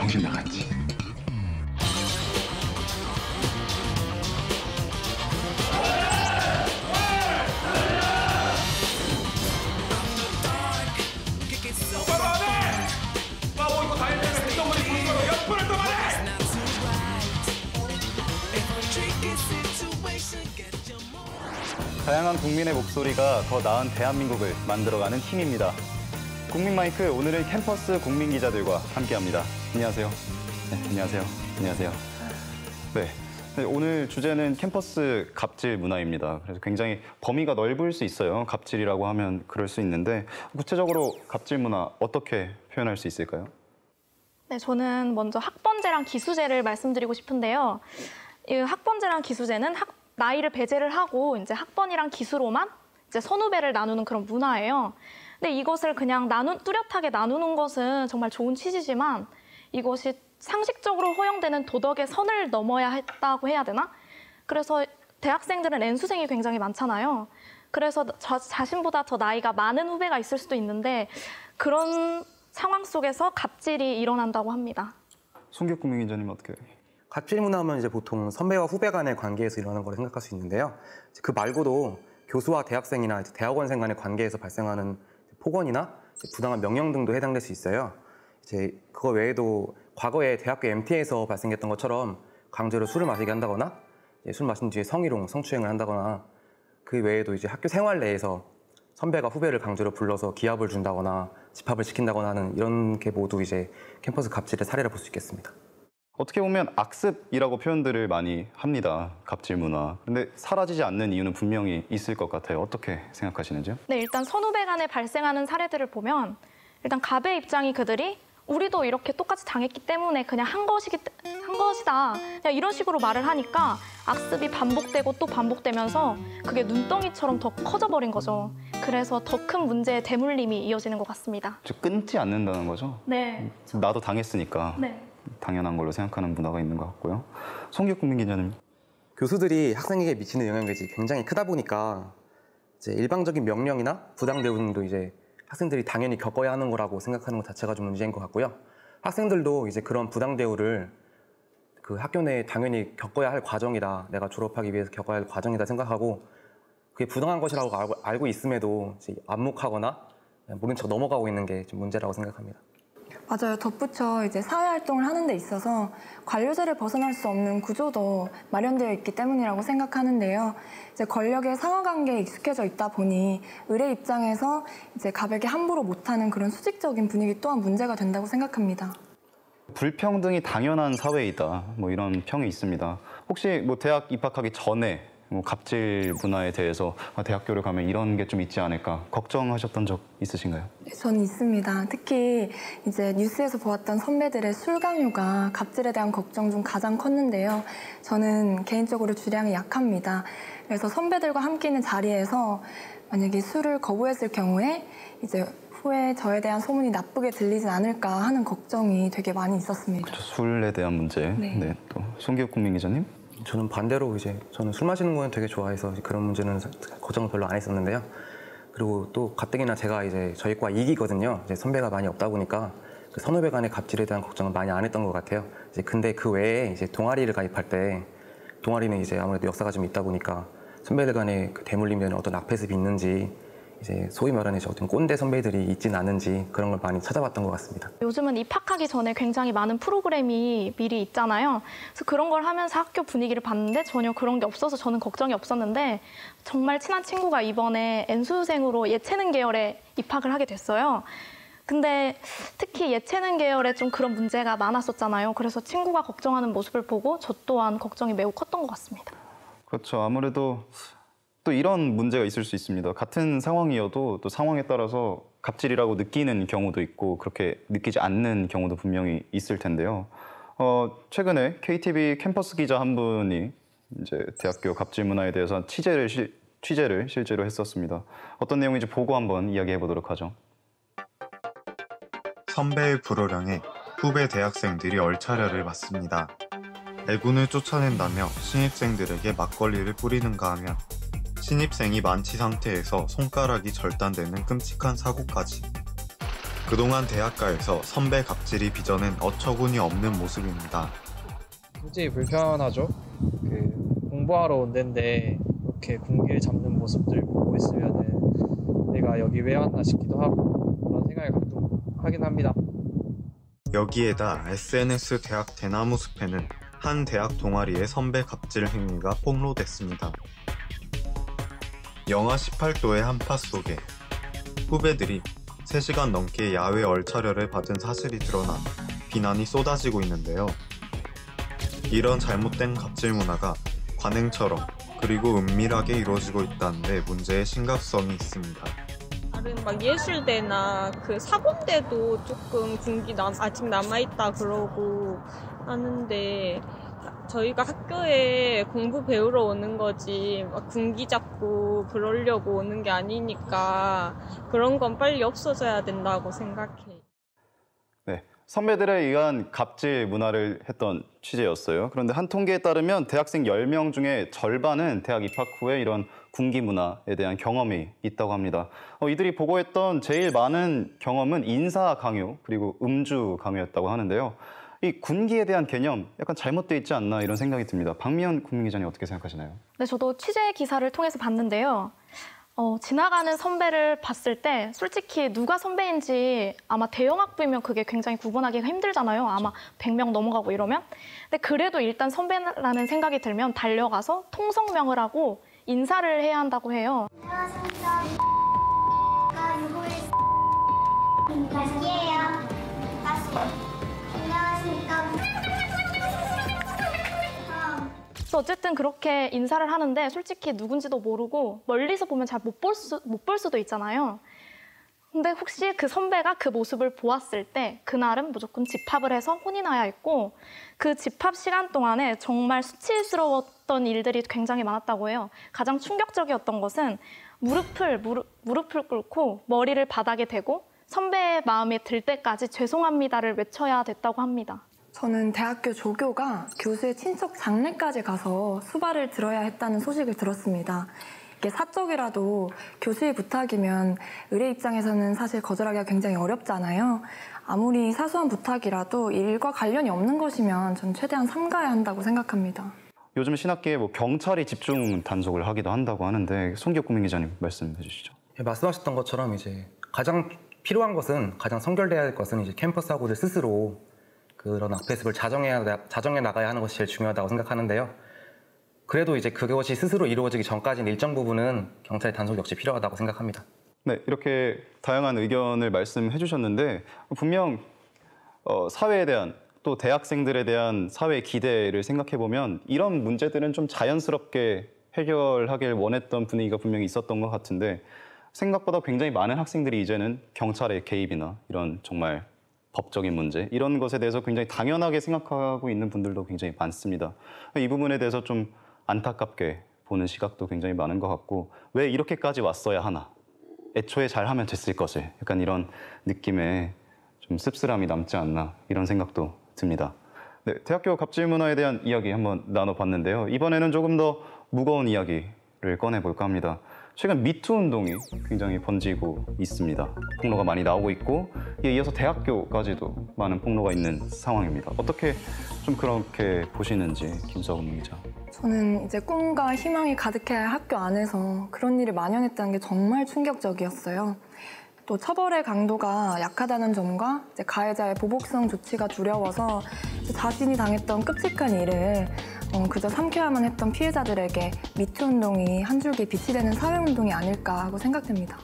정신 나갔지. 다양한 국민의 목소리가 더 나은 대한민국을 만들어가는 힘입니다. 국민 마이크 오늘은 캠퍼스 국민 기자들과 함께합니다. 안녕하세요. 네, 안녕하세요. 안녕하세요. 네. 네, 오늘 주제는 캠퍼스 갑질 문화입니다. 그래서 굉장히 범위가 넓을 수 있어요. 갑질이라고 하면 그럴 수 있는데 구체적으로 갑질 문화 어떻게 표현할 수 있을까요? 네, 저는 먼저 학번제랑 기수제를 말씀드리고 싶은데요. 이 학번제랑 기수제는 학, 나이를 배제를 하고 이제 학번이랑 기수로만 이제 선후배를 나누는 그런 문화예요. 근데 이것을 그냥 나누, 뚜렷하게 나누는 것은 정말 좋은 취지지만 이것이 상식적으로 허용되는 도덕의 선을 넘어야 했다고 해야 되나? 그래서 대학생들은 N수생이 굉장히 많잖아요. 그래서 저 자신보다 더 나이가 많은 후배가 있을 수도 있는데 그런 상황 속에서 갑질이 일어난다고 합니다. 송기혁 국민기자님 어떻게? 갑질 문화하면 이제 보통 선배와 후배 간의 관계에서 일어나는 걸 생각할 수 있는데요. 그 말고도 교수와 대학생이나 대학원생 간의 관계에서 발생하는 폭언이나 부당한 명령 등도 해당될 수 있어요. 이제 그거 외에도 과거에 대학교 MT에서 발생했던 것처럼 강제로 술을 마시게 한다거나 술 마신 뒤에 성희롱, 성추행을 한다거나 그 외에도 이제 학교 생활 내에서 선배가 후배를 강제로 불러서 기합을 준다거나 집합을 시킨다거나 하는 이런 게 모두 이제 캠퍼스 갑질의 사례를 볼 수 있겠습니다. 어떻게 보면 악습이라고 표현들을 많이 합니다. 갑질 문화. 근데 사라지지 않는 이유는 분명히 있을 것 같아요. 어떻게 생각하시는지요? 네, 일단 선후배 간에 발생하는 사례들을 보면 일단 갑의 입장이 그들이 우리도 이렇게 똑같이 당했기 때문에 그냥 한 것이기 한 것이다. 그냥 이런 식으로 말을 하니까 악습이 반복되고 또 반복되면서 그게 눈덩이처럼 더 커져버린 거죠. 그래서 더 큰 문제의 대물림이 이어지는 것 같습니다. 즉 끊지 않는다는 거죠. 네. 나도 당했으니까 네. 당연한 걸로 생각하는 문화가 있는 것 같고요. 송기혁 국민 기자님. 교수들이 학생에게 미치는 영향력이 굉장히 크다 보니까 이제 일방적인 명령이나 부당 대우도 이제 학생들이 당연히 겪어야 하는 거라고 생각하는 것 자체가 좀 문제인 것 같고요. 학생들도 이제 그런 부당 대우를 그 학교 내에 당연히 겪어야 할 과정이다. 내가 졸업하기 위해서 겪어야 할 과정이다 생각하고 그게 부당한 것이라고 알고, 알고 있음에도 안목하거나 모른 척 넘어가고 있는 게 좀 문제라고 생각합니다. 맞아요. 덧붙여 이제 사회 활동을 하는 데 있어서 관료제를 벗어날 수 없는 구조도 마련되어 있기 때문이라고 생각하는데요. 이제 권력의 상하 관계에 익숙해져 있다 보니 의뢰 입장에서 이제 가볍게 함부로 못하는 그런 수직적인 분위기 또한 문제가 된다고 생각합니다. 불평등이 당연한 사회이다. 뭐 이런 평이 있습니다. 혹시 뭐 대학 입학하기 전에 뭐 갑질 문화에 대해서 아, 대학교를 가면 이런 게 좀 있지 않을까 걱정하셨던 적 있으신가요? 네, 저는 있습니다. 특히 이제 뉴스에서 보았던 선배들의 술 강요가 갑질에 대한 걱정 중 가장 컸는데요. 저는 개인적으로 주량이 약합니다. 그래서 선배들과 함께 있는 자리에서 만약에 술을 거부했을 경우에 이제 후에 저에 대한 소문이 나쁘게 들리진 않을까 하는 걱정이 되게 많이 있었습니다. 그렇죠. 술에 대한 문제. 네. 네. 또 송기혁 국민 기자님. 저는 반대로 이제 저는 술 마시는 거는 되게 좋아해서 그런 문제는 걱정을 별로 안 했었는데요. 그리고 또 가뜩이나 제가 이제 저희 과 2기거든요. 이제 선배가 많이 없다 보니까 그 선후배 간의 갑질에 대한 걱정은 많이 안 했던 것 같아요. 이제 근데 그 외에 이제 동아리를 가입할 때 동아리는 이제 아무래도 역사가 좀 있다 보니까 선배들 간의 그 대물림되는 어떤 악패습이 있는지 이제 소위 말하는 이제 어떤 꼰대 선배들이 있진 않은지 그런 걸 많이 찾아봤던 것 같습니다. 요즘은 입학하기 전에 굉장히 많은 프로그램이 미리 있잖아요. 그래서 그런 걸 하면서 학교 분위기를 봤는데 전혀 그런 게 없어서 저는 걱정이 없었는데 정말 친한 친구가 이번에 N수생으로 예체능 계열에 입학을 하게 됐어요. 근데 특히 예체능 계열에 좀 그런 문제가 많았었잖아요. 그래서 친구가 걱정하는 모습을 보고 저 또한 걱정이 매우 컸던 것 같습니다. 그렇죠. 아무래도 또 이런 문제가 있을 수 있습니다. 같은 상황이어도 또 상황에 따라서 갑질이라고 느끼는 경우도 있고 그렇게 느끼지 않는 경우도 분명히 있을 텐데요. 어, 최근에 KTV 캠퍼스 기자 한 분이 이제 대학교 갑질 문화에 대해서 취재를 시, 취재를 실제로 했었습니다. 어떤 내용인지 보고 한번 이야기해 보도록 하죠. 선배의 불호령에 후배 대학생들이 얼차려를 맞습니다. 애군을 쫓아낸다며 신입생들에게 막걸리를 뿌리는가 하면 신입생이 만취 상태에서 손가락이 절단되는 끔찍한 사고까지. 그동안 대학가에서 선배 갑질이 빚어낸 어처구니 없는 모습입니다. 솔직히 불편하죠. 그 공부하러 온 데인데 이렇게 군기를 잡는 모습들 보고 있으면은 내가 여기 왜 왔나 싶기도 하고 그런 생각을 가끔 하긴 합니다. 여기에다 SNS 대학 대나무 숲에는 한 대학 동아리의 선배 갑질 행위가 폭로됐습니다. 영하 18도의 한파 속에 후배들이 3시간 넘게 야외 얼차려를 받은 사실이 드러나 비난이 쏟아지고 있는데요. 이런 잘못된 갑질 문화가 관행처럼 그리고 은밀하게 이루어지고 있다는데 문제의 심각성이 있습니다. 다른 막 예술대나 그 사범대도 조금 군기 남, 아직 남아있다 그러고 하는데 저희가 학교에 공부 배우러 오는 거지 막 군기 잡고 그러려고 오는 게 아니니까 그런 건 빨리 없어져야 된다고 생각해. 네, 선배들에 의한 갑질 문화를 했던 취재였어요. 그런데 한 통계에 따르면 대학생 10명 중에 절반은 대학 입학 후에 이런 군기 문화에 대한 경험이 있다고 합니다. 어, 이들이 보고했던 제일 많은 경험은 인사 강요 그리고 음주 강요였다고 하는데요. 이 군기에 대한 개념 약간 잘못돼 있지 않나 이런 생각이 듭니다. 박미연 국민기자님 어떻게 생각하시나요? 네, 저도 취재 기사를 통해서 봤는데요. 어, 지나가는 선배를 봤을 때 솔직히 누가 선배인지 아마 대형 학부이면 그게 굉장히 구분하기가 힘들잖아요. 아마 100명 넘어가고 이러면. 근데 그래도 일단 선배라는 생각이 들면 달려가서 통성명을 하고 인사를 해야 한다고 해요. 안녕하십니까. 유고의 다시예요. 다시. 그래서 어쨌든 그렇게 인사를 하는데 솔직히 누군지도 모르고 멀리서 보면 잘 못 볼 수, 못 볼 수도 있잖아요. 근데 혹시 그 선배가 그 모습을 보았을 때 그날은 무조건 집합을 해서 혼이 나야 했고 그 집합 시간 동안에 정말 수치스러웠던 일들이 굉장히 많았다고 해요. 가장 충격적이었던 것은 무릎을 무릎, 무릎을 꿇고 머리를 바닥에 대고 선배의 마음에 들 때까지 죄송합니다를 외쳐야 됐다고 합니다. 저는 대학교 조교가 교수의 친척 장례까지 가서 수발을 들어야 했다는 소식을 들었습니다. 이게 사적이라도 교수의 부탁이면 의뢰 입장에서는 사실 거절하기가 굉장히 어렵잖아요. 아무리 사소한 부탁이라도 일과 관련이 없는 것이면 전 최대한 삼가야 한다고 생각합니다. 요즘 신학계에 뭐 경찰이 집중 단속을 하기도 한다고 하는데 송기혁 국민기자님 말씀해 주시죠. 예, 말씀하셨던 것처럼 이제 가장 필요한 것은 가장 선결돼야 할 것은 이제 캠퍼스 학우들 스스로 그런 악배습을 자정해야 자정해 나가야 하는 것이 제일 중요하다고 생각하는데요. 그래도 이제 그것이 스스로 이루어지기 전까지는 일정 부분은 경찰의 단속 역시 필요하다고 생각합니다. 네, 이렇게 다양한 의견을 말씀해 주셨는데 분명 어, 사회에 대한 또 대학생들에 대한 사회 기대를 생각해 보면 이런 문제들은 좀 자연스럽게 해결하길 원했던 분위기가 분명히 있었던 것 같은데 생각보다 굉장히 많은 학생들이 이제는 경찰의 개입이나 이런 정말 법적인 문제 이런 것에 대해서 굉장히 당연하게 생각하고 있는 분들도 굉장히 많습니다. 이 부분에 대해서 좀 안타깝게 보는 시각도 굉장히 많은 것 같고 왜 이렇게까지 왔어야 하나 애초에 잘하면 됐을 것을 약간 이런 느낌의 좀 씁쓸함이 남지 않나 이런 생각도 듭니다. 네, 대학교 갑질 문화에 대한 이야기 한번 나눠봤는데요. 이번에는 조금 더 무거운 이야기를 꺼내볼까 합니다. 최근 미투 운동이 굉장히 번지고 있습니다. 폭로가 많이 나오고 있고 이어서 대학교까지도 많은 폭로가 있는 상황입니다. 어떻게 좀 그렇게 보시는지 김서금 기자. 저는 이제 꿈과 희망이 가득해야 할 학교 안에서 그런 일이 만연했다는 게 정말 충격적이었어요. 또 처벌의 강도가 약하다는 점과 가해자의 보복성 조치가 두려워서 자신이 당했던 끔찍한 일을 어, 그저 삼켜야만 했던 피해자들에게 미투 운동이 한 줄기 빛이 되는 사회 운동이 아닐까 하고 생각됩니다.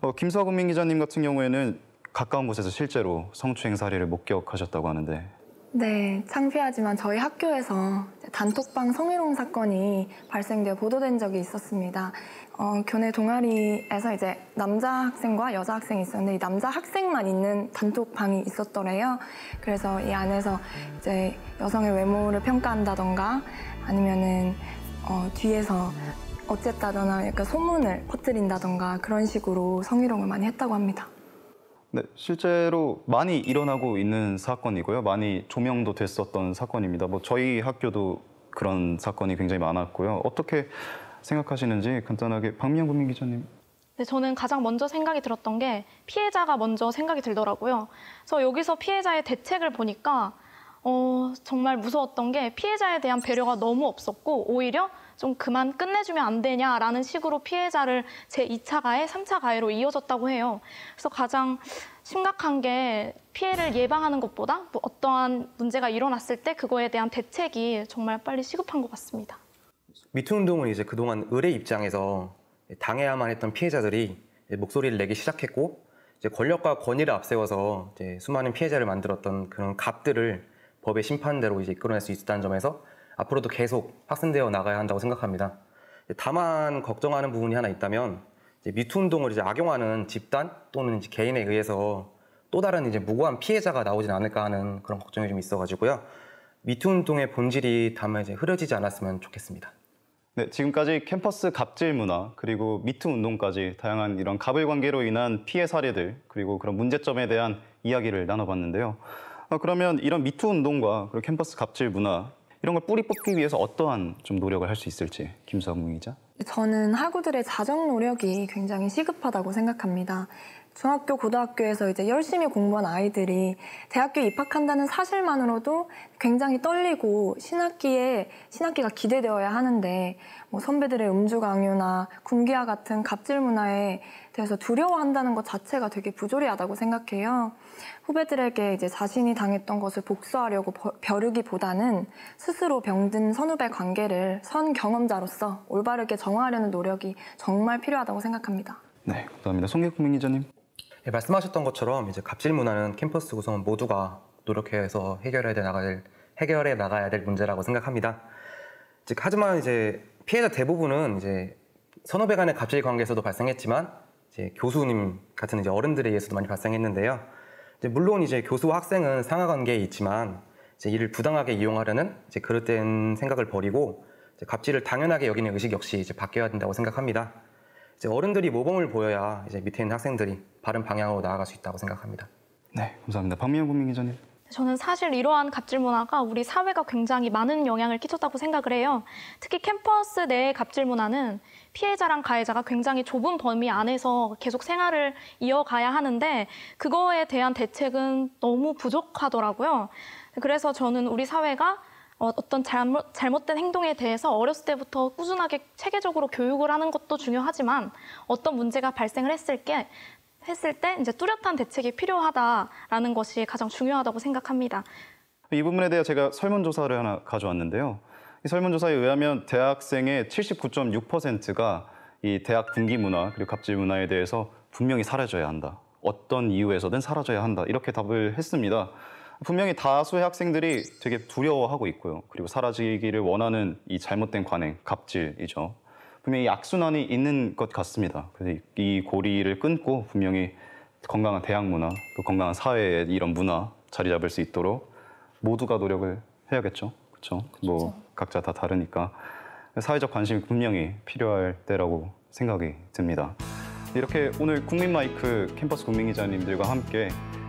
어, 김서금 기자님 같은 경우에는 가까운 곳에서 실제로 성추행 사례를 목격하셨다고 하는데 네, 창피하지만 저희 학교에서 단톡방 성희롱 사건이 발생되어 보도된 적이 있었습니다. 어, 교내 동아리에서 이제 남자 학생과 여자 학생이 있었는데 이 남자 학생만 있는 단톡방이 있었더래요. 그래서 이 안에서 이제 여성의 외모를 평가한다던가 아니면은 어, 뒤에서 어쨌다거나 약간 소문을 퍼뜨린다던가 그런 식으로 성희롱을 많이 했다고 합니다. 네, 실제로 많이 일어나고 있는 사건이고요. 많이 조명도 됐었던 사건입니다. 뭐 저희 학교도 그런 사건이 굉장히 많았고요. 어떻게 생각하시는지 간단하게 박미영 기자님. 근데 저는 가장 먼저 생각이 들었던 게 피해자가 먼저 생각이 들더라고요. 그래서 여기서 피해자의 대책을 보니까 어, 정말 무서웠던 게 피해자에 대한 배려가 너무 없었고 오히려 좀 그만 끝내주면 안 되냐라는 식으로 피해자를 제 2차 가해, 3차 가해로 이어졌다고 해요. 그래서 가장 심각한 게 피해를 예방하는 것보다 뭐 어떠한 문제가 일어났을 때 그거에 대한 대책이 정말 빨리 시급한 것 같습니다. 미투 운동은 이제 그동안 을의 입장에서 당해야만 했던 피해자들이 목소리를 내기 시작했고 이제 권력과 권위를 앞세워서 이제 수많은 피해자를 만들었던 그런 갑들을 법의 심판대로 이제 이끌어낼 수 있다는 점에서 앞으로도 계속 확산되어 나가야 한다고 생각합니다. 다만 걱정하는 부분이 하나 있다면 미투 운동을 이제 악용하는 집단 또는 이제 개인에 의해서 또 다른 이제 무고한 피해자가 나오진 않을까 하는 그런 걱정이 좀 있어가지고요. 미투 운동의 본질이 다만 이제 흐려지지 않았으면 좋겠습니다. 네, 지금까지 캠퍼스 갑질 문화 그리고 미투 운동까지 다양한 이런 갑을 관계로 인한 피해 사례들 그리고 그런 문제점에 대한 이야기를 나눠봤는데요. 어, 그러면 이런 미투 운동과 그리고 캠퍼스 갑질 문화 이런 걸 뿌리 뽑기 위해서 어떠한 좀 노력을 할 수 있을지 기자. 저는 학우들의 자정 노력이 굉장히 시급하다고 생각합니다. 중학교, 고등학교에서 이제 열심히 공부한 아이들이 대학교에 입학한다는 사실만으로도 굉장히 떨리고 신학기에 신학기가 기대되어야 하는데 뭐 선배들의 음주 강요나 군기와 같은 갑질 문화에 대해서 두려워한다는 것 자체가 되게 부조리하다고 생각해요. 후배들에게 이제 자신이 당했던 것을 복수하려고 버- 벼르기보다는 스스로 병든 선후배 관계를 선 경험자로서 올바르게 정화하려는 노력이 정말 필요하다고 생각합니다. 네, 감사합니다. 송객국 민 기자님. 예, 말씀하셨던 것처럼 이제 갑질 문화는 캠퍼스 구성원 모두가 노력해서 해결해야 돼 나가야 될 해결해 나가야 될 문제라고 생각합니다. 즉, 하지만 이제 피해자 대부분은 이제 선후배 간의 갑질 관계에서도 발생했지만 이제 교수님 같은 이제 어른들에 의해서도 많이 발생했는데요. 이제 물론 이제 교수와 학생은 상하 관계에 있지만 이제 이를 부당하게 이용하려는 이제 그릇된 생각을 버리고 이제 갑질을 당연하게 여기는 의식 역시 이제 바뀌어야 된다고 생각합니다. 이제 어른들이 모범을 보여야 이제 밑에 있는 학생들이 바른 방향으로 나아갈 수 있다고 생각합니다. 네, 감사합니다. 박미영 국민 기자님. 저는 사실 이러한 갑질 문화가 우리 사회가 굉장히 많은 영향을 끼쳤다고 생각을 해요. 특히 캠퍼스 내의 갑질 문화는 피해자랑 가해자가 굉장히 좁은 범위 안에서 계속 생활을 이어가야 하는데 그거에 대한 대책은 너무 부족하더라고요. 그래서 저는 우리 사회가 어, 어떤 잘못, 잘못된 행동에 대해서 어렸을 때부터 꾸준하게 체계적으로 교육을 하는 것도 중요하지만 어떤 문제가 발생을 했을 게 했을 때 이제 뚜렷한 대책이 필요하다라는 것이 가장 중요하다고 생각합니다. 이 부분에 대해 제가 설문조사를 하나 가져왔는데요. 이 설문조사에 의하면 대학생의 79.6%가 이 대학 분기 문화 그리고 갑질 문화에 대해서 분명히 사라져야 한다. 어떤 이유에서든 사라져야 한다. 이렇게 답을 했습니다. 분명히 다수의 학생들이 되게 두려워하고 있고요. 그리고 사라지기를 원하는 이 잘못된 관행, 갑질이죠. 분명히 악순환이 있는 것 같습니다. 그래서 이 고리를 끊고 분명히 건강한 대학 문화, 또 건강한 사회의 이런 문화 자리 잡을 수 있도록 모두가 노력을 해야겠죠. 그렇죠? 뭐 각자 다 다르니까 사회적 관심이 분명히 필요할 때라고 생각이 듭니다. 이렇게 오늘 국민 마이크 캠퍼스 국민 기자님들과 함께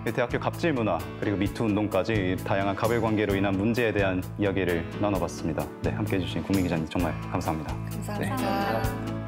대학교 갑질 문화 그리고 미투 운동까지 다양한 가별 관계로 인한 문제에 대한 이야기를 나눠봤습니다. 네, 함께 해 주신 국민 기자님 정말 감사합니다. 감사합니다.